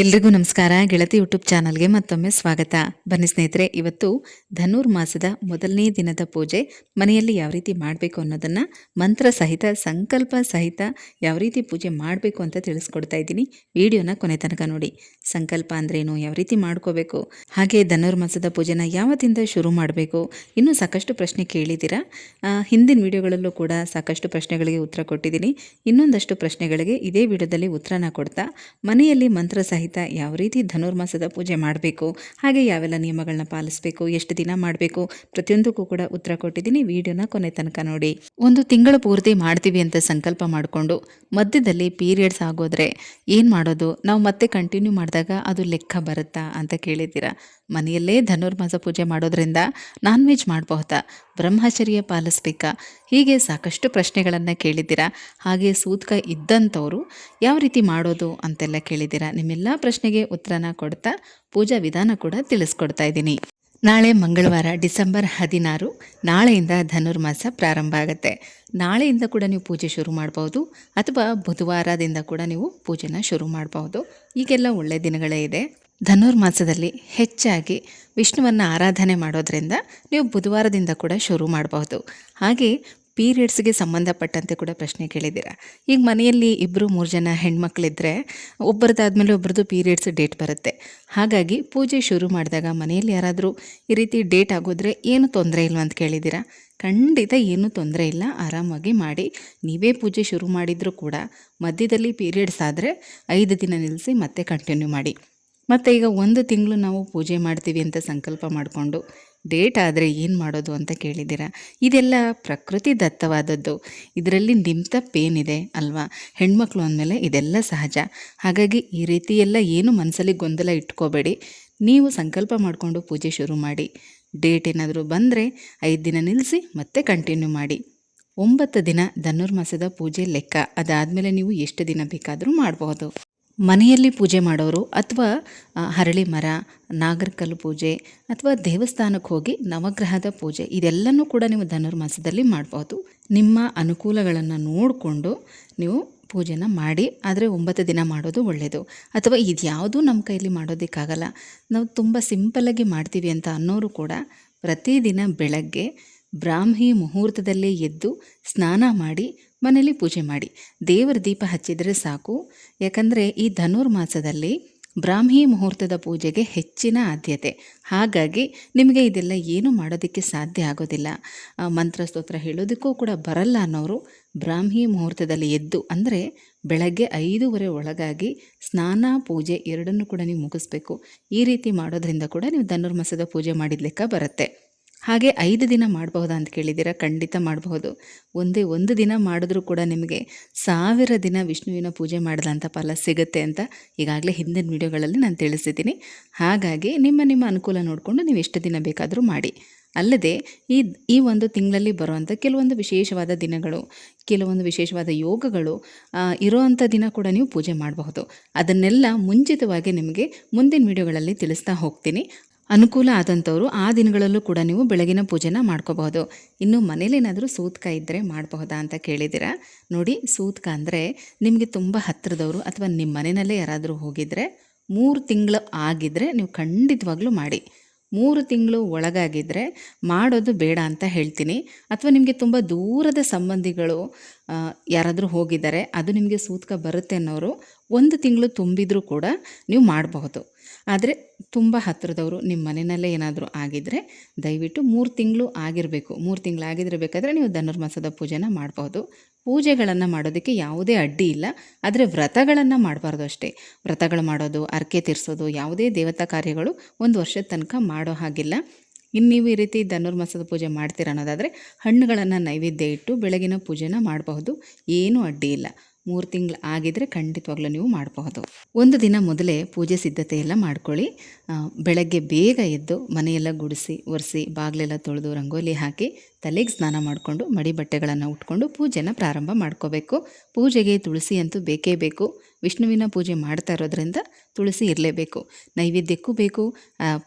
ಎಲ್ರಿಗೂ ನಮಸ್ಕಾರ. ಗೆಳತಿ ಯೂಟ್ಯೂಬ್ ಚಾನಲ್ಗೆ ಮತ್ತೊಮ್ಮೆ ಸ್ವಾಗತ. ಬನ್ನಿ ಸ್ನೇಹಿತರೆ, ಇವತ್ತು ಧನುರ್ಮಾಸದ ಮೊದಲನೇ ದಿನದ ಪೂಜೆ ಮನೆಯಲ್ಲಿ ಯಾವ ರೀತಿ ಮಾಡಬೇಕು ಅನ್ನೋದನ್ನು ಮಂತ್ರ ಸಹಿತ, ಸಂಕಲ್ಪ ಸಹಿತ ಯಾವ ರೀತಿ ಪೂಜೆ ಮಾಡಬೇಕು ಅಂತ ತಿಳಿಸ್ಕೊಡ್ತಾ ಇದ್ದೀನಿ. ವಿಡಿಯೋನ ಕೊನೆ ತನಕ ನೋಡಿ. ಸಂಕಲ್ಪ ಅಂದ್ರೇನು? ಯಾವ ರೀತಿ ಮಾಡ್ಕೋಬೇಕು? ಹಾಗೆ ಧನುರ್ಮಾಸದ ಪೂಜೆನ ಯಾವತ್ತಿಂದ ಶುರು ಮಾಡಬೇಕು? ಇನ್ನೂ ಸಾಕಷ್ಟು ಪ್ರಶ್ನೆ ಕೇಳಿದ್ದೀರಾ? ಹಿಂದಿನ ವಿಡಿಯೋಗಳಲ್ಲೂ ಕೂಡ ಸಾಕಷ್ಟು ಪ್ರಶ್ನೆಗಳಿಗೆ ಉತ್ತರ ಕೊಟ್ಟಿದ್ದೀನಿ. ಇನ್ನೊಂದಷ್ಟು ಪ್ರಶ್ನೆಗಳಿಗೆ ಇದೇ ವಿಡಿಯೋದಲ್ಲಿ ಉತ್ತರನ ಕೊಡ್ತಾ ಮನೆಯಲ್ಲಿ ಮಂತ್ರ ಸಹಿತ ಯಾವ ರೀತಿ ಧನುರ್ಮಾಸದ ಪೂಜೆ ಮಾಡಬೇಕು, ಹಾಗೆ ಯಾವೆಲ್ಲ ನಿಯಮಗಳನ್ನ ಪಾಲಿಸಬೇಕು, ಎಷ್ಟು ದಿನ ಮಾಡಬೇಕು, ಪ್ರತಿಯೊಂದಕ್ಕೂ ಕೂಡ ಉತ್ತರ ಕೊಟ್ಟಿದ್ದೀನಿ. ವಿಡಿಯೋನ ಕೊನೆ ತನಕ ನೋಡಿ. ಒಂದು ತಿಂಗಳ ಪೂರ್ತಿ ಮಾಡ್ತೀವಿ ಅಂತ ಸಂಕಲ್ಪ ಮಾಡಿಕೊಂಡು, ಮಧ್ಯದಲ್ಲಿ ಪೀರಿಯಡ್ಸ್ ಆಗೋದ್ರೆ ಏನು ಮಾಡೋದು? ನಾವು ಮತ್ತೆ ಕಂಟಿನ್ಯೂ ಮಾಡಿದಾಗ ಅದು ಲೆಕ್ಕ ಬರುತ್ತಾ ಅಂತ ಕೇಳಿದ್ದೀರಾ? ಮನೆಯಲ್ಲೇ ಧನುರ್ಮಾಸ ಪೂಜೆ ಮಾಡೋದ್ರಿಂದ ನಾನ್ ವೆಜ್ ಮಾಡಬಹುದಾ? ಬ್ರಹ್ಮಚರ್ಯ ಪಾಲಿಸ್ಬೇಕಾ? ಹೀಗೆ ಸಾಕಷ್ಟು ಪ್ರಶ್ನೆಗಳನ್ನು ಕೇಳಿದ್ದೀರಾ? ಹಾಗೆ ಸೂತ್ಕ ಇದ್ದಂಥವರು ಯಾವ ರೀತಿ ಮಾಡೋದು ಅಂತೆಲ್ಲ ಕೇಳಿದ್ದೀರಾ? ನಿಮ್ಮೆಲ್ಲ ಪ್ರಶ್ನೆಗೆ ಉತ್ತರನ ಕೊಡ್ತಾ ಪೂಜಾ ವಿಧಾನ ಕೂಡ ತಿಳಿಸ್ಕೊಡ್ತಾ ಇದ್ದೀನಿ. ನಾಳೆ ಮಂಗಳವಾರ ಡಿಸೆಂಬರ್ ಹದಿನಾರು, ನಾಳೆಯಿಂದ ಧನುರ್ಮಾಸ ಪ್ರಾರಂಭ ಆಗುತ್ತೆ. ನಾಳೆಯಿಂದ ಕೂಡ ನೀವು ಪೂಜೆ ಶುರು ಮಾಡಬಹುದು, ಅಥವಾ ಬುಧವಾರದಿಂದ ಕೂಡ ನೀವು ಪೂಜೆನ ಶುರು ಮಾಡಬಹುದು. ಈಗೆಲ್ಲ ಒಳ್ಳೆಯ ದಿನಗಳೇ ಇದೆ. ಧನುರ್ಮಾಸದಲ್ಲಿ ಹೆಚ್ಚಾಗಿ ವಿಷ್ಣುವನ್ನು ಆರಾಧನೆ ಮಾಡೋದ್ರಿಂದ ನೀವು ಬುಧವಾರದಿಂದ ಕೂಡ ಶುರು ಮಾಡಬಹುದು. ಹಾಗೆ ಪೀರಿಯಡ್ಸ್ಗೆ ಸಂಬಂಧಪಟ್ಟಂತೆ ಕೂಡ ಪ್ರಶ್ನೆ ಕೇಳಿದ್ದೀರಾ? ಈಗ ಮನೆಯಲ್ಲಿ ಇಬ್ಬರು ಮೂರು ಜನ ಹೆಣ್ಮಕ್ಳಿದ್ರೆ ಒಬ್ಬರದಾದ್ಮೇಲೆ ಒಬ್ಬರದು ಪೀರಿಯಡ್ಸ್ ಡೇಟ್ ಬರುತ್ತೆ. ಹಾಗಾಗಿ ಪೂಜೆ ಶುರು ಮಾಡಿದಾಗ ಮನೆಯಲ್ಲಿ ಯಾರಾದರೂ ಈ ರೀತಿ ಡೇಟ್ ಆಗೋದ್ರೆ ಏನು ತೊಂದರೆ ಇಲ್ವ ಅಂತ ಕೇಳಿದ್ದೀರಾ? ಖಂಡಿತ ಏನೂ ತೊಂದರೆ ಇಲ್ಲ. ಆರಾಮಾಗಿ ಮಾಡಿ. ನೀವೇ ಪೂಜೆ ಶುರು ಮಾಡಿದರೂ ಕೂಡ ಮಧ್ಯದಲ್ಲಿ ಪೀರಿಯಡ್ಸ್ ಆದರೆ ಐದು ದಿನ ನಿಲ್ಲಿಸಿ ಮತ್ತೆ ಕಂಟಿನ್ಯೂ ಮಾಡಿ. ಮತ್ತು ಈಗ ಒಂದು ತಿಂಗಳು ನಾವು ಪೂಜೆ ಮಾಡ್ತೀವಿ ಅಂತ ಸಂಕಲ್ಪ ಮಾಡಿಕೊಂಡು ಡೇಟ್ ಆದರೆ ಏನು ಮಾಡೋದು ಅಂತ ಕೇಳಿದ್ದೀರಾ? ಇದೆಲ್ಲ ಪ್ರಕೃತಿ ದತ್ತವಾದದ್ದು. ಇದರಲ್ಲಿ ನಿಮ್ಮ ತಪ್ಪೇನಿದೆ ಅಲ್ವಾ? ಹೆಣ್ಮಕ್ಳು ಅಂದಮೇಲೆ ಇದೆಲ್ಲ ಸಹಜ. ಹಾಗಾಗಿ ಈ ರೀತಿ ಎಲ್ಲ ಏನು ಮನಸ್ಸಲ್ಲಿ ಗೊಂದಲ ಇಟ್ಕೋಬೇಡಿ. ನೀವು ಸಂಕಲ್ಪ ಮಾಡಿಕೊಂಡು ಪೂಜೆ ಶುರು ಮಾಡಿ. ಡೇಟ್ ಏನಾದರೂ ಬಂದರೆ ಐದು ದಿನ ನಿಲ್ಲಿಸಿ ಮತ್ತೆ ಕಂಟಿನ್ಯೂ ಮಾಡಿ. ಒಂಬತ್ತು ದಿನ ಧನುರ್ಮಾಸದ ಪೂಜೆ ಲೆಕ್ಕ. ಅದಾದಮೇಲೆ ನೀವು ಎಷ್ಟು ದಿನ ಬೇಕಾದರೂ ಮಾಡಬಹುದು ಮನೆಯಲ್ಲಿ ಪೂಜೆ ಮಾಡೋರು ಅಥವಾ ಹರಳಿ ಮರ, ನಾಗರಕಲ್ಲು ಪೂಜೆ ಅಥವಾ ದೇವಸ್ಥಾನಕ್ಕೆ ಹೋಗಿ ನವಗ್ರಹದ ಪೂಜೆ, ಇದೆಲ್ಲನೂ ಕೂಡ ನೀವು ಧನುರ್ಮಾಸದಲ್ಲಿ ಮಾಡ್ಬೋದು. ನಿಮ್ಮ ಅನುಕೂಲಗಳನ್ನು ನೋಡಿಕೊಂಡು ನೀವು ಪೂಜೆನ ಮಾಡಿ, ಆದರೆ ಒಂಬತ್ತು ದಿನ ಮಾಡೋದು ಒಳ್ಳೆಯದು ಅಥವಾ ಇದ್ಯಾವುದೂ ನಮ್ಮ ಕೈಲಿ ಮಾಡೋದಕ್ಕಾಗಲ್ಲ. ನಾವು ತುಂಬ ಸಿಂಪಲಾಗಿ ಮಾಡ್ತೀವಿ ಅಂತ ಅನ್ನೋರು ಕೂಡ ಪ್ರತಿದಿನ ಬೆಳಗ್ಗೆ ಬ್ರಾಹ್ಮಿ ಮುಹೂರ್ತದಲ್ಲೇ ಎದ್ದು ಸ್ನಾನ ಮಾಡಿ ಮನೇಲಿ ಪೂಜೆ ಮಾಡಿ. ದೇವರ ದೀಪ ಹಚ್ಚಿದರೆ ಸಾಕು. ಯಾಕಂದರೆ ಈ ಧನುರ್ಮಾಸದಲ್ಲಿ ಬ್ರಾಹ್ಮಿ ಮುಹೂರ್ತದ ಪೂಜೆಗೆ ಹೆಚ್ಚಿನ ಆದ್ಯತೆ. ಹಾಗಾಗಿ ನಿಮಗೆ ಇದೆಲ್ಲ ಏನು ಮಾಡೋದಕ್ಕೆ ಸಾಧ್ಯ ಆಗೋದಿಲ್ಲ. ಮಂತ್ರ ಸ್ತೋತ್ರ ಹೇಳೋದಕ್ಕೂ ಕೂಡ ಬರಲ್ಲ ಅನ್ನೋರು ಬ್ರಾಹ್ಮಿ ಮುಹೂರ್ತದಲ್ಲಿ ಎದ್ದು, ಅಂದರೆ ಬೆಳಗ್ಗೆ ಐದೂವರೆ ಒಳಗಾಗಿ ಸ್ನಾನ, ಪೂಜೆ ಎರಡನ್ನೂ ಕೂಡ ನೀವು ಮುಗಿಸ್ಬೇಕು. ಈ ರೀತಿ ಮಾಡೋದ್ರಿಂದ ಕೂಡ ನೀವು ಧನುರ್ಮಾಸದ ಪೂಜೆ ಮಾಡಿದ ಲೆಕ್ಕ ಬರುತ್ತೆ. ಹಾಗೆ ಐದು ದಿನ ಮಾಡಬಹುದಾ ಅಂತ ಕೇಳಿದ್ದೀರಾ? ಖಂಡಿತ ಮಾಡಬಹುದು. ಒಂದೇ ಒಂದು ದಿನ ಮಾಡಿದ್ರೂ ಕೂಡ ನಿಮಗೆ ಸಾವಿರ ದಿನ ವಿಷ್ಣುವಿನ ಪೂಜೆ ಮಾಡಿದಂಥ ಫಲ ಸಿಗುತ್ತೆ ಅಂತ ಈಗಾಗಲೇ ಹಿಂದಿನ ವಿಡಿಯೋಗಳಲ್ಲಿ ನಾನು ತಿಳಿಸಿದ್ದೀನಿ. ಹಾಗಾಗಿ ನಿಮ್ಮ ನಿಮ್ಮ ಅನುಕೂಲ ನೋಡಿಕೊಂಡು ನೀವು ಎಷ್ಟು ದಿನ ಬೇಕಾದರೂ ಮಾಡಿ. ಅಲ್ಲದೆ ಈ ಈ ಒಂದು ತಿಂಗಳಲ್ಲಿ ಬರುವಂಥ ಕೆಲವೊಂದು ವಿಶೇಷವಾದ ದಿನಗಳು, ಕೆಲವೊಂದು ವಿಶೇಷವಾದ ಯೋಗಗಳು ಇರೋ ಇರೋವಂಥ ದಿನ ಕೂಡ ನೀವು ಪೂಜೆ ಮಾಡಬಹುದು. ಅದನ್ನೆಲ್ಲ ಮುಂಚಿತವಾಗಿ ನಿಮಗೆ ಮುಂದಿನ ವಿಡಿಯೋಗಳಲ್ಲಿ ತಿಳಿಸ್ತಾ ಹೋಗ್ತೀನಿ. ಅನುಕೂಲ ಆದಂಥವರು ಆ ದಿನಗಳಲ್ಲೂ ಕೂಡ ನೀವು ಬೆಳಗಿನ ಪೂಜೆನ ಮಾಡ್ಕೋಬಹುದು. ಇನ್ನು ಮನೇಲೇನಾದರೂ ಸೂತ್ಕ ಇದ್ದರೆ ಮಾಡಬಹುದಾ ಅಂತ ಕೇಳಿದ್ದೀರಾ ನೋಡಿ, ಸೂತ್ಕ ಅಂದರೆ ನಿಮಗೆ ತುಂಬ ಹತ್ತಿರದವರು ಅಥವಾ ನಿಮ್ಮ ಮನೆಯಲ್ಲೇ ಯಾರಾದರೂ ಹೋಗಿದ್ರೆ ಮೂರು ತಿಂಗಳು ಆಗಿದ್ದರೆ ನೀವು ಖಂಡಿತವಾಗ್ಲೂ ಮಾಡಿ. ಮೂರು ತಿಂಗಳು ಒಳಗಾಗಿದ್ದರೆ ಮಾಡೋದು ಬೇಡ ಅಂತ ಹೇಳ್ತೀನಿ. ಅಥವಾ ನಿಮಗೆ ತುಂಬ ದೂರದ ಸಂಬಂಧಿಗಳು ಯಾರಾದರೂ ಹೋಗಿದ್ದಾರೆ, ಅದು ನಿಮಗೆ ಸೂತ್ಕ ಬರುತ್ತೆ ಅನ್ನೋರು ಒಂದು ತಿಂಗಳು ತುಂಬಿದರೂ ಕೂಡ ನೀವು ಮಾಡಬಹುದು. ಆದರೆ ತುಂಬ ಹತ್ತಿರದವರು ನಿಮ್ಮ ಮನೆಯಲ್ಲೇ ಏನಾದರೂ ಆಗಿದ್ದರೆ ದಯವಿಟ್ಟು ಮೂರು ತಿಂಗಳು ಆಗಿರಬೇಕು. ಮೂರು ತಿಂಗಳು ಆಗಿದ್ರೆ ಬೇಕಾದರೆ ನೀವು ಧನುರ್ಮಾಸದ ಪೂಜೆನ ಮಾಡಬಹುದು. ಪೂಜೆಗಳನ್ನು ಮಾಡೋದಕ್ಕೆ ಯಾವುದೇ ಅಡ್ಡಿ ಇಲ್ಲ. ಆದರೆ ವ್ರತಗಳನ್ನು ಮಾಡಬಾರ್ದು ಅಷ್ಟೇ. ವ್ರತಗಳು ಮಾಡೋದು, ಅರ್ಕೆ ತೀರಿಸೋದು, ಯಾವುದೇ ದೇವತಾ ಕಾರ್ಯಗಳು ಒಂದು ವರ್ಷದ ತನಕ ಮಾಡೋ ಹಾಗಿಲ್ಲ. ಇನ್ನು ನೀವು ಈ ರೀತಿ ಧನುರ್ಮಾಸದ ಪೂಜೆ ಮಾಡ್ತೀರ ಅನ್ನೋದಾದರೆ ಹಣ್ಣುಗಳನ್ನು ನೈವೇದ್ಯ ಇಟ್ಟು ಬೆಳಗಿನ ಪೂಜೆನ ಮಾಡಬಹುದು. ಏನೂ ಅಡ್ಡಿ ಇಲ್ಲ. ಮೂರು ತಿಂಗಳು ಆಗಿದ್ದರೆ ಖಂಡಿತವಾಗ್ಲೂ ನೀವು ಮಾಡಬಹುದು. ಒಂದು ದಿನ ಮೊದಲೇ ಪೂಜೆ ಸಿದ್ಧತೆ ಎಲ್ಲ ಮಾಡ್ಕೊಳ್ಳಿ. ಬೆಳಗ್ಗೆ ಬೇಗ ಎದ್ದು ಮನೆಯೆಲ್ಲ ಗುಡಿಸಿ, ಒರೆಸಿ, ಬಾಗಿಲೆಲ್ಲ ತೊಳೆದು ರಂಗೋಲಿ ಹಾಕಿ ತಲೆಗೆ ಸ್ನಾನ ಮಾಡಿಕೊಂಡು ಮಡಿ ಬಟ್ಟೆಗಳನ್ನು ಉಟ್ಕೊಂಡು ಪೂಜೆನ ಪ್ರಾರಂಭ ಮಾಡ್ಕೋಬೇಕು. ಪೂಜೆಗೆ ತುಳಸಿ ಅಂತೂ ಬೇಕೇ ಬೇಕು. ವಿಷ್ಣುವಿನ ಪೂಜೆ ಮಾಡ್ತಾ ಇರೋದ್ರಿಂದ ತುಳಸಿ ಇರಲೇಬೇಕು. ನೈವೇದ್ಯಕ್ಕೂ ಬೇಕು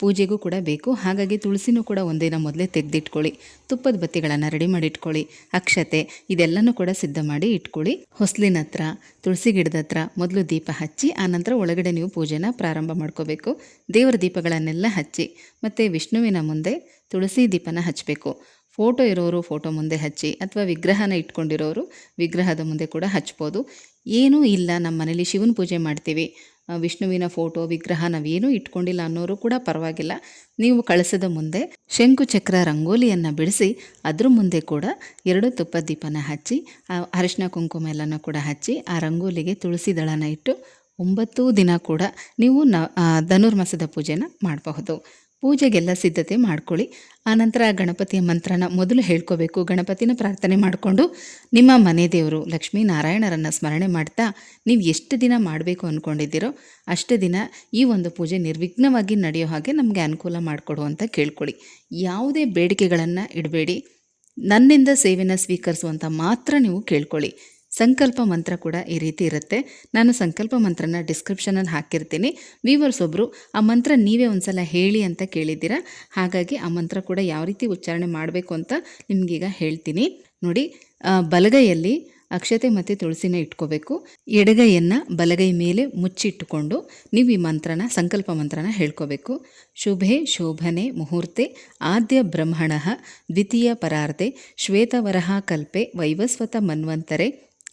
ಪೂಜೆಗೂ ಕೂಡ ಬೇಕು. ಹಾಗಾಗಿ ತುಳಸಿನೂ ಕೂಡ ಒಂದಿನ ಮೊದಲೇ ತೆಗೆದಿಟ್ಕೊಳ್ಳಿ. ತುಪ್ಪದ ಬತ್ತಿಗಳನ್ನು ರೆಡಿ ಮಾಡಿ ಇಟ್ಕೊಳ್ಳಿ ಅಕ್ಷತೆ ಇದೆಲ್ಲನೂ ಕೂಡ ಸಿದ್ಧ ಮಾಡಿ ಇಟ್ಕೊಳ್ಳಿ. ಹೊಸ್ಲಿನ ಹತ್ರ, ತುಳಸಿ ಗಿಡದ ಹತ್ರ ಮೊದಲು ದೀಪ ಹಚ್ಚಿ ಆನಂತರ ಒಳಗಡೆ ನೀವು ಪೂಜೆನ ಪ್ರಾರಂಭ ಮಾಡ್ಕೋಬೇಕು. ದೇವರ ದೀಪಗಳನ್ನೆಲ್ಲ ಹಚ್ಚಿ, ಮತ್ತು ವಿಷ್ಣುವಿನ ಮುಂದೆ ತುಳಸಿ ದೀಪನ ಹಚ್ಚಬೇಕು. ಫೋಟೋ ಇರೋರು ಫೋಟೋ ಮುಂದೆ ಹಚ್ಚಿ ಅಥವಾ ವಿಗ್ರಹನ ಇಟ್ಕೊಂಡಿರೋರು ವಿಗ್ರಹದ ಮುಂದೆ ಕೂಡ ಹಚ್ಬೋದು. ಏನೂ ಇಲ್ಲ, ನಮ್ಮ ಮನೇಲಿ ಶಿವನ ಪೂಜೆ ಮಾಡ್ತೀವಿ. ವಿಷ್ಣುವಿನ ಫೋಟೋ, ವಿಗ್ರಹ ನಾವೇನೂ ಇಟ್ಕೊಂಡಿಲ್ಲ ಅನ್ನೋರು ಕೂಡ ಪರವಾಗಿಲ್ಲ. ನೀವು ಕಳಸದ ಮುಂದೆ ಶಂಕುಚಕ್ರ ರಂಗೋಲಿಯನ್ನು ಬಿಡಿಸಿ, ಅದ್ರ ಮುಂದೆ ಕೂಡ ಎರಡು ತುಪ್ಪ ದೀಪನ ಹಚ್ಚಿ ಅರಿಶಿನ ಕುಂಕುಮ ಎಲ್ಲನೂ ಕೂಡ ಹಚ್ಚಿ, ಆ ರಂಗೋಲಿಗೆ ತುಳಸಿ ದಳನ ಇಟ್ಟು ಒಂಬತ್ತು ದಿನ ಕೂಡ ನೀವು ನ ಧನುರ್ಮಾಸದ ಪೂಜೆನ ಮಾಡಬಹುದು. ಪೂಜೆಗೆಲ್ಲ ಸಿದ್ಧತೆ ಮಾಡ್ಕೊಳ್ಳಿ. ಆನಂತರ ಗಣಪತಿಯ ಮಂತ್ರನ ಮೊದಲು ಹೇಳ್ಕೋಬೇಕು. ಗಣಪತಿನ ಪ್ರಾರ್ಥನೆ ಮಾಡಿಕೊಂಡು ನಿಮ್ಮ ಮನೆ ದೇವರು ಲಕ್ಷ್ಮೀನಾರಾಯಣರನ್ನು ಸ್ಮರಣೆ ಮಾಡ್ತಾ ನೀವು ಎಷ್ಟು ದಿನ ಮಾಡಬೇಕು ಅಂದ್ಕೊಂಡಿದ್ದೀರೋ ಅಷ್ಟು ದಿನ ಈ ಒಂದು ಪೂಜೆ ನಿರ್ವಿಘ್ನವಾಗಿ ನಡೆಯೋ ಹಾಗೆ ನಮಗೆ ಅನುಕೂಲ ಮಾಡಿಕೊಡು ಅಂತ ಕೇಳ್ಕೊಳ್ಳಿ. ಯಾವುದೇ ಬೇಡಿಕೆಗಳನ್ನು ಇಡಬೇಡಿ. ನನ್ನಿಂದ ಸೇವೆನ ಸ್ವೀಕರಿಸುವಂಥ ಮಾತ್ರ ನೀವು ಕೇಳ್ಕೊಳ್ಳಿ. ಸಂಕಲ್ಪ ಮಂತ್ರ ಕೂಡ ಈ ರೀತಿ ಇರುತ್ತೆ. ನಾನು ಸಂಕಲ್ಪ ಮಂತ್ರನ ಡಿಸ್ಕ್ರಿಪ್ಷನಲ್ಲಿ ಹಾಕಿರ್ತೀನಿ. ವೀವರ್ಸ್ ಒಬ್ಬರು ಆ ಮಂತ್ರ ನೀವೇ ಒಂದ್ಸಲ ಹೇಳಿ ಅಂತ ಕೇಳಿದ್ದೀರಾ? ಹಾಗಾಗಿ ಆ ಮಂತ್ರ ಕೂಡ ಯಾವ ರೀತಿ ಉಚ್ಚಾರಣೆ ಮಾಡಬೇಕು ಅಂತ ನಿಮಗೀಗ ಹೇಳ್ತೀನಿ. ನೋಡಿ ಬಲಗೈಯಲ್ಲಿ ಅಕ್ಷತೆ ಮತ್ತು ತುಳಸಿನ ಇಟ್ಕೋಬೇಕು. ಎಡಗೈಯನ್ನು ಬಲಗೈ ಮೇಲೆ ಮುಚ್ಚಿಟ್ಟುಕೊಂಡು ನೀವು ಈ ಮಂತ್ರನ, ಸಂಕಲ್ಪ ಮಂತ್ರನ ಹೇಳ್ಕೋಬೇಕು. ಶುಭೆ ಶೋಭನೆ ಮುಹೂರ್ತೆ ಆದ್ಯ ಬ್ರಹ್ಮಣ ದ್ವಿತೀಯ ಪರಾರ್ಧೆ ಶ್ವೇತವರಹ ಕಲ್ಪೆ ವೈವಸ್ವತ ಮನ್ವಂತರೆ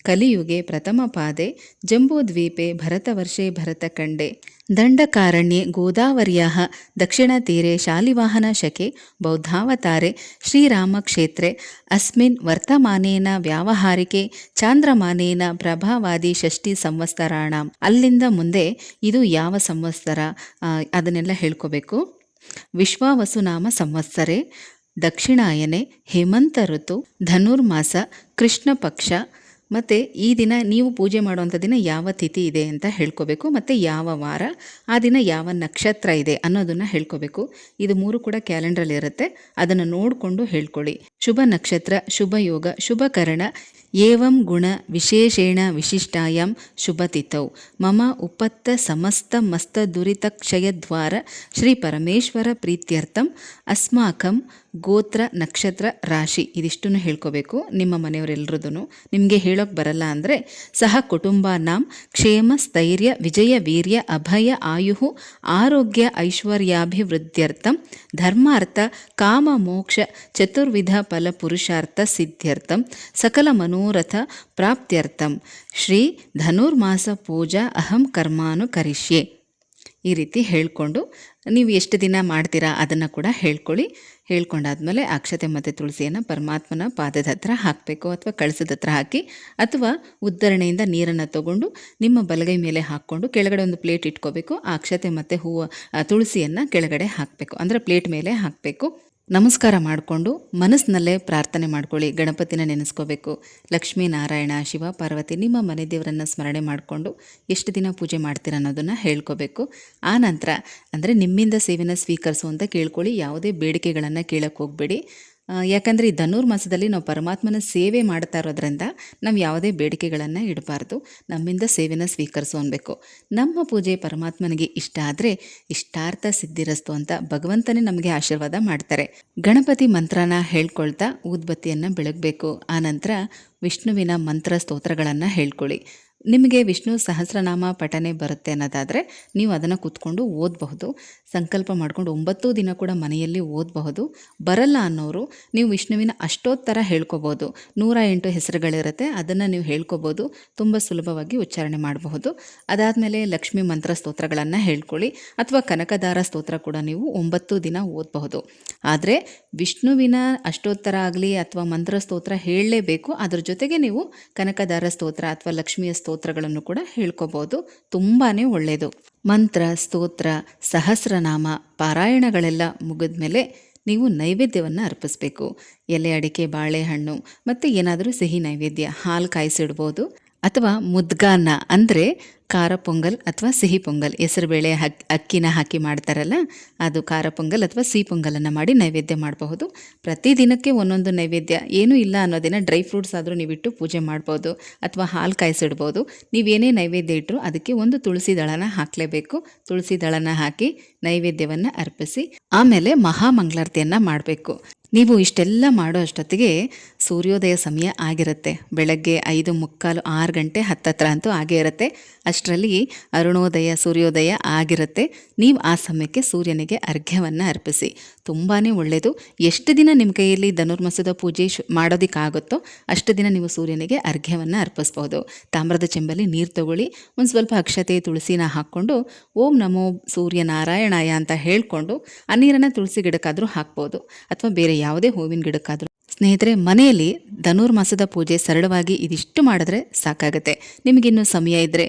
ಕಲಿಯುಗೆ ಪ್ರಥಮ ಪಾದೆ, ಜಂಬೂದ್ವೀಪೆ ಭರತವರ್ಷೆ ಭರತಖಂಡೆ ದಂಡಕಾರಣ್ಯೆ ಗೋದಾವರ್ಯಾः ದಕ್ಷಿಣತೀರೆ ಶಾಲಿವಾಹನ ಶಕೆ, ಬೌದ್ಧಾವತಾರೆ ಶ್ರೀರಾಮಕ್ಷೇತ್ರೆ ಅಸ್ಮಿನ್ ವರ್ತಮಾನೇನ ವ್ಯಾವಹಾರಿಕೆ, ಚಾಂದ್ರಮಾನೇನ ಪ್ರಭಾವಾದಿ ಷಷ್ಠಿ ಸಂವತ್ಸರಾಣ. ಅಲ್ಲಿಂದ ಮುಂದೆ ಇದು ಯಾವ ಸಂವತ್ಸರ? ಅದನ್ನೆಲ್ಲ ಹೇಳ್ಕೋಬೇಕು. ವಿಶ್ವಾವಸುನಾಮ ಸಂವತ್ಸರೆ, ದಕ್ಷಿಣಾಯನೆ ಹೇಮಂತ ಋತು, ಧನುರ್ಮಾಸ ಕೃಷ್ಣ ಪಕ್ಷ ಮತ್ತು ಈ ದಿನ ನೀವು ಪೂಜೆ ಮಾಡುವಂಥ ದಿನ ಯಾವ ತಿಥಿ ಇದೆ ಅಂತ ಹೇಳ್ಕೋಬೇಕು, ಮತ್ತು ಯಾವ ವಾರ, ಆ ದಿನ ಯಾವ ನಕ್ಷತ್ರ ಇದೆ ಅನ್ನೋದನ್ನು ಹೇಳ್ಕೋಬೇಕು. ಇದು ಮೂರು ಕೂಡ ಕ್ಯಾಲೆಂಡ್ರಲ್ಲಿ ಇರುತ್ತೆ. ಅದನ್ನು ನೋಡಿಕೊಂಡು ಹೇಳ್ಕೊಳ್ಳಿ. ಶುಭ ನಕ್ಷತ್ರ, ಶುಭ ಯೋಗ, ಶುಭ ಕರಣ, ಏವಂ ಗುಣ ವಿಶೇಷೇಣ ವಿಶಿಷ್ಟಾಯಾಂ ಶುಭತಿಥೌ ಮಮ ಉಪತ್ತ ಸಮಸ್ತ ಮಸ್ತ ದುರಿತಕ್ಷಯದ್ವಾರ ಶ್ರೀ ಪರಮೇಶ್ವರ ಪ್ರೀತ್ಯರ್ಥಂ. ಅಸ್ಮಾಕಂ ಗೋತ್ರ, ನಕ್ಷತ್ರ, ರಾಶಿ ಇದಿಷ್ಟನ್ನು ಹೇಳ್ಕೋಬೇಕು. ನಿಮ್ಮ ಮನೆಯವರೆಲ್ಲರದೂ ನಿಮಗೆ ಹೇಳೋಕೆ ಬರಲ್ಲ ಅಂದರೆ ಸಹ ಕುಟುಂಬಾನಾಂ ಕ್ಷೇಮ, ಸ್ಥೈರ್ಯ, ವಿಜಯ, ವೀರ್ಯ, ಅಭಯ ಆಯು ಆರೋಗ್ಯ, ಐಶ್ವರ್ಯಾಭಿವೃದ್ಧ್ಯರ್ಥಂ, ಧರ್ಮಾರ್ಥ, ಕಾಮ, ಮೋಕ್ಷ, ಚತುರ್ವಿಧ, ಫಲ, ಪುರುಷಾರ್ಥ, ಸಿದ್ಧ್ಯರ್ಥಂ, ಸಕಲ ಮನೋರಥ, ಪ್ರಾಪ್ತ್ಯರ್ಥಂ. ಶ್ರೀ ಧನುರ್ಮಾಸ ಪೂಜಾ ಅಹಂ ಕರ್ಮಾನು ಕರಿಷ್ಯೆ. ಈ ರೀತಿ ಹೇಳ್ಕೊಂಡು ನೀವು ಎಷ್ಟು ದಿನ ಮಾಡ್ತೀರಾ ಅದನ್ನು ಕೂಡ ಹೇಳ್ಕೊಳ್ಳಿ. ಹೇಳ್ಕೊಂಡಾದ್ಮೇಲೆ ಅಕ್ಷತೆ ಮತ್ತು ತುಳಸಿಯನ್ನು ಪರಮಾತ್ಮನ ಪಾದದ ಹತ್ರ ಹಾಕಬೇಕು ಅಥವಾ ಕಳಸದ ಹತ್ರ ಹಾಕಿ ಅಥವಾ ಉದ್ದರಣೆಯಿಂದ ನೀರನ್ನು ತಗೊಂಡು ನಿಮ್ಮ ಬಲಗೈ ಮೇಲೆ ಹಾಕ್ಕೊಂಡು ಕೆಳಗಡೆ ಒಂದು ಪ್ಲೇಟ್ ಇಟ್ಕೋಬೇಕು. ಆ ಅಕ್ಷತೆ ಮತ್ತು ಹೂವು ತುಳಸಿಯನ್ನು ಕೆಳಗಡೆ ಹಾಕಬೇಕು. ಅಂದರೆ ಪ್ಲೇಟ್ ಮೇಲೆ ಹಾಕಬೇಕು. ನಮಸ್ಕಾರ ಮಾಡಿಕೊಂಡು ಮನಸ್ಸಿನಲ್ಲೇ ಪ್ರಾರ್ಥನೆ ಮಾಡ್ಕೊಳ್ಳಿ, ಗಣಪತಿನ ನೆನೆಸ್ಕೋಬೇಕು. ಲಕ್ಷ್ಮೀ ನಾರಾಯಣ ಶಿವ ಪಾರ್ವತಿ, ನಿಮ್ಮ ಮನೆ ದೇವರನ್ನು ಸ್ಮರಣೆ ಮಾಡಿಕೊಂಡು ಎಷ್ಟು ದಿನ ಪೂಜೆ ಮಾಡ್ತೀರ ಅನ್ನೋದನ್ನು ಹೇಳ್ಕೋಬೇಕು. ಆ ನಂತರ, ಅಂದರೆ ನಿಮ್ಮಿಂದ ಸೇವೆನ ಸ್ವೀಕರಿಸುವಂತ ಕೇಳ್ಕೊಳ್ಳಿ, ಯಾವುದೇ ಬೇಡಿಕೆಗಳನ್ನು ಕೇಳಕ್ಕೆ ಹೋಗಬೇಡಿ. ಯಾಕಂದರೆ ಈ ಧನುರ್ಮಾಸದಲ್ಲಿ ನಾವು ಪರಮಾತ್ಮನ ಸೇವೆ ಮಾಡ್ತಾ ಇರೋದ್ರಿಂದ ನಾವು ಯಾವುದೇ ಬೇಡಿಕೆಗಳನ್ನು ಇಡಬಾರ್ದು. ನಮ್ಮಿಂದ ಸೇವೆನ ಸ್ವೀಕರಿಸು ಅನ್ಬೇಕು. ನಮ್ಮ ಪೂಜೆ ಪರಮಾತ್ಮನಿಗೆ ಇಷ್ಟ ಆದರೆ ಇಷ್ಟಾರ್ಥ ಸಿದ್ಧಿರಸ್ತು ಅಂತ ಭಗವಂತನೇ ನಮಗೆ ಆಶೀರ್ವಾದ ಮಾಡ್ತಾರೆ. ಗಣಪತಿ ಮಂತ್ರನ ಹೇಳ್ಕೊಳ್ತಾ ಊದ್ಬತ್ತಿಯನ್ನು ಬೆಳಗಬೇಕು. ಆನಂತರ ವಿಷ್ಣುವಿನ ಮಂತ್ರ ಸ್ತೋತ್ರಗಳನ್ನು ಹೇಳ್ಕೊಳ್ಳಿ. ನಿಮಗೆ ವಿಷ್ಣು ಸಹಸ್ರನಾಮ ಪಠನೆ ಬರುತ್ತೆ ಅನ್ನೋದಾದರೆ ನೀವು ಅದನ್ನು ಕೂತ್ಕೊಂಡು ಓದಬಹುದು. ಸಂಕಲ್ಪ ಮಾಡಿಕೊಂಡು ಒಂಬತ್ತು ದಿನ ಕೂಡ ಮನೆಯಲ್ಲಿ ಓದಬಹುದು. ಬರಲ್ಲ ಅನ್ನೋರು ನೀವು ವಿಷ್ಣುವಿನ ಅಷ್ಟೋತ್ತರ ಹೇಳ್ಕೊಬೋದು. ನೂರ ಎಂಟು ಹೆಸರುಗಳಿರುತ್ತೆ, ಅದನ್ನು ನೀವು ಹೇಳ್ಕೊಬೋದು. ತುಂಬ ಸುಲಭವಾಗಿ ಉಚ್ಚಾರಣೆ ಮಾಡಬಹುದು. ಅದಾದಮೇಲೆ ಲಕ್ಷ್ಮೀ ಮಂತ್ರ ಸ್ತೋತ್ರಗಳನ್ನು ಹೇಳ್ಕೊಳ್ಳಿ. ಅಥವಾ ಕನಕದಾರ ಸ್ತೋತ್ರ ಕೂಡ ನೀವು ಒಂಬತ್ತು ದಿನ ಓದಬಹುದು. ಆದರೆ ವಿಷ್ಣುವಿನ ಅಷ್ಟೋತ್ತರ ಆಗಲಿ ಅಥವಾ ಮಂತ್ರ ಸ್ತೋತ್ರ ಹೇಳಲೇಬೇಕು. ಅದರ ಜೊತೆಗೆ ನೀವು ಕನಕದಾರ ಸ್ತೋತ್ರ ಅಥವಾ ಲಕ್ಷ್ಮಿಯ ಸ್ತೋತ್ರಗಳನ್ನು ಕೂಡ ಹೇಳ್ಕೋಬೋದು. ತುಂಬಾ ಒಳ್ಳೆಯದು ಮಂತ್ರ, ಸ್ತೋತ್ರ, ಸಹಸ್ರನಾಮ, ಪಾರಾಯಣಗಳೆಲ್ಲ ಮುಗಿದ್ಮೇಲೆ ನೀವು ನೈವೇದ್ಯವನ್ನು ಅರ್ಪಿಸಬೇಕು. ಎಲೆ, ಅಡಿಕೆ, ಬಾಳೆಹಣ್ಣು ಮತ್ತು ಏನಾದರೂ ಸಿಹಿ ನೈವೇದ್ಯ, ಹಾಲು ಕಾಯಿಸಿಡ್ಬೋದು. ಅಥವಾ ಮುದ್ಗಾನ ಅಂದರೆ ಖಾರ ಪೊಂಗಲ್ ಅಥವಾ ಸಿಹಿ ಪೊಂಗಲ್. ಹೆಸರುಬೇಳೆ ಹಕ್ಕಿ ಅಕ್ಕಿನ ಹಾಕಿ ಮಾಡ್ತಾರಲ್ಲ, ಅದು ಖಾರ ಪೊಂಗಲ್ ಅಥವಾ ಸಿಹಿ ಪೊಂಗಲನ್ನು ಮಾಡಿ ನೈವೇದ್ಯ ಮಾಡಬಹುದು. ಪ್ರತಿದಿನಕ್ಕೆ ಒಂದೊಂದು ನೈವೇದ್ಯ, ಏನೂ ಇಲ್ಲ ಅನ್ನೋದನ್ನು ಡ್ರೈ ಫ್ರೂಟ್ಸ್ ಆದರೂ ನೀವಿಟ್ಟು ಪೂಜೆ ಮಾಡ್ಬೋದು ಅಥವಾ ಹಾಲು ಕಾಯಿಸಿಡ್ಬೋದು ನೀವೇನೇ ನೈವೇದ್ಯ ಇಟ್ಟರು ಅದಕ್ಕೆ ಒಂದು ತುಳಸಿ ದಳನ ಹಾಕಲೇಬೇಕು. ತುಳಸಿ ದಳನ ಹಾಕಿ ನೈವೇದ್ಯವನ್ನು ಅರ್ಪಿಸಿ, ಆಮೇಲೆ ಮಹಾಮಂಗಳಾರತಿಯನ್ನು ಮಾಡಬೇಕು. ನೀವು ಇಷ್ಟೆಲ್ಲ ಮಾಡೋ ಅಷ್ಟೊತ್ತಿಗೆ ಸೂರ್ಯೋದಯ ಸಮಯ ಆಗಿರುತ್ತೆ. ಬೆಳಗ್ಗೆ ಐದು ಮುಕ್ಕಾಲು ಆರು ಗಂಟೆ ಹತ್ತತ್ರ ಅಂತೂ ಆಗೇ ಇರುತ್ತೆ. ಅಷ್ಟರಲ್ಲಿ ಅರುಣೋದಯ, ಸೂರ್ಯೋದಯ ಆಗಿರುತ್ತೆ. ನೀವು ಆ ಸಮಯಕ್ಕೆ ಸೂರ್ಯನಿಗೆ ಅರ್ಘ್ಯವನ್ನು ಅರ್ಪಿಸಿ. ತುಂಬಾ ಒಳ್ಳೆಯದು ಎಷ್ಟು ದಿನ ನಿಮ್ಮ ಕೈಯಲ್ಲಿ ಧನುರ್ಮಸದ ಪೂಜೆ ಶು ಮಾಡೋದಕ್ಕಾಗುತ್ತೋ ಅಷ್ಟು ದಿನ ನೀವು ಸೂರ್ಯನಿಗೆ ಅರ್ಘ್ಯವನ್ನು ಅರ್ಪಿಸ್ಬೋದು. ತಾಮ್ರದ ಚೆಂಬಲ್ಲಿ ನೀರು ತಗೊಳ್ಳಿ. ಒಂದು ಸ್ವಲ್ಪ ಅಕ್ಷತೆ, ತುಳಸಿನ ಹಾಕ್ಕೊಂಡು ಓಂ ನಮೋ ಸೂರ್ಯನಾರಾಯಣಾಯ ಅಂತ ಹೇಳಿಕೊಂಡು ಆ ನೀರನ್ನು ತುಳಸಿ ಗಿಡಕ್ಕಾದರೂ ಹಾಕ್ಬೋದು. ಅಥವಾ ಬೇರೆ ಯಾವುದೇ ಹೂವಿನ ಗಿಡಕ್ಕಾದರೂ. ಸ್ನೇಹಿತರೆ, ಮನೆಯಲ್ಲಿ ಧನುರ್ಮಾಸದ ಪೂಜೆ ಸರಳವಾಗಿ ಇದಿಷ್ಟು ಮಾಡಿದ್ರೆ ಸಾಕಾಗುತ್ತೆ. ನಿಮಗಿನ್ನೂ ಸಮಯ ಇದ್ದರೆ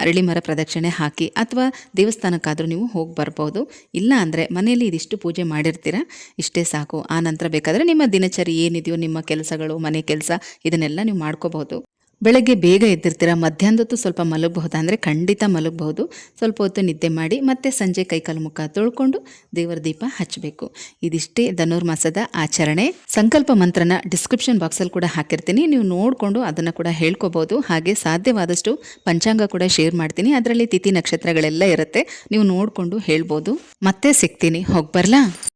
ಅರಳಿ ಮರ ಪ್ರದಕ್ಷಿಣೆ ಹಾಕಿ ಅಥವಾ ದೇವಸ್ಥಾನಕ್ಕಾದರೂ ನೀವು ಹೋಗಿ ಬರ್ಬೋದು. ಇಲ್ಲ ಅಂದರೆ ಮನೆಯಲ್ಲಿ ಇದಿಷ್ಟು ಪೂಜೆ ಮಾಡಿರ್ತೀರ? ಇಷ್ಟೇ ಸಾಕು. ಆ ನಂತರ ಬೇಕಾದರೆ ನಿಮ್ಮ ದಿನಚರಿ ಏನಿದೆಯೋ, ನಿಮ್ಮ ಕೆಲಸಗಳು, ಮನೆ ಕೆಲಸ, ಇದನ್ನೆಲ್ಲ ನೀವು ಮಾಡ್ಕೋಬಹುದು. ಬೆಳಗ್ಗೆ ಬೇಗ ಎದ್ದಿರ್ತೀರ? ಮಧ್ಯಾಹ್ನದೊತ್ತು ಸ್ವಲ್ಪ ಮಲಗಬಹುದು? ಅಂದರೆ ಖಂಡಿತ ಮಲಗಬಹುದು. ಸ್ವಲ್ಪ ಹೊತ್ತು ನಿದ್ದೆ ಮಾಡಿ ಮತ್ತೆ ಸಂಜೆ ಕೈಕಾಲು ಮುಖ ತೊಳ್ಕೊಂಡು ದೇವರ ದೀಪ ಹಚ್ಚಬೇಕು. ಇದಿಷ್ಟೇ ಧನುರ್ಮಾಸದ ಆಚರಣೆ. ಸಂಕಲ್ಪ ಮಂತ್ರನ ಡಿಸ್ಕ್ರಿಪ್ಷನ್ ಬಾಕ್ಸಲ್ಲಿ ಕೂಡ ಹಾಕಿರ್ತೀನಿ. ನೀವು ನೋಡಿಕೊಂಡು ಅದನ್ನು ಕೂಡ ಹೇಳ್ಕೋಬಹುದು. ಹಾಗೆ ಸಾಧ್ಯವಾದಷ್ಟು ಪಂಚಾಂಗ ಕೂಡ ಶೇರ್ ಮಾಡ್ತೀನಿ. ಅದರಲ್ಲಿ ತಿಥಿ ನಕ್ಷತ್ರಗಳೆಲ್ಲ ಇರುತ್ತೆ. ನೀವು ನೋಡಿಕೊಂಡು ಹೇಳ್ಬೋದು. ಮತ್ತೆ ಸಿಗ್ತೀನಿ. ಹೋಗ್ಬರ್ಲಾ ಬರಲಾ?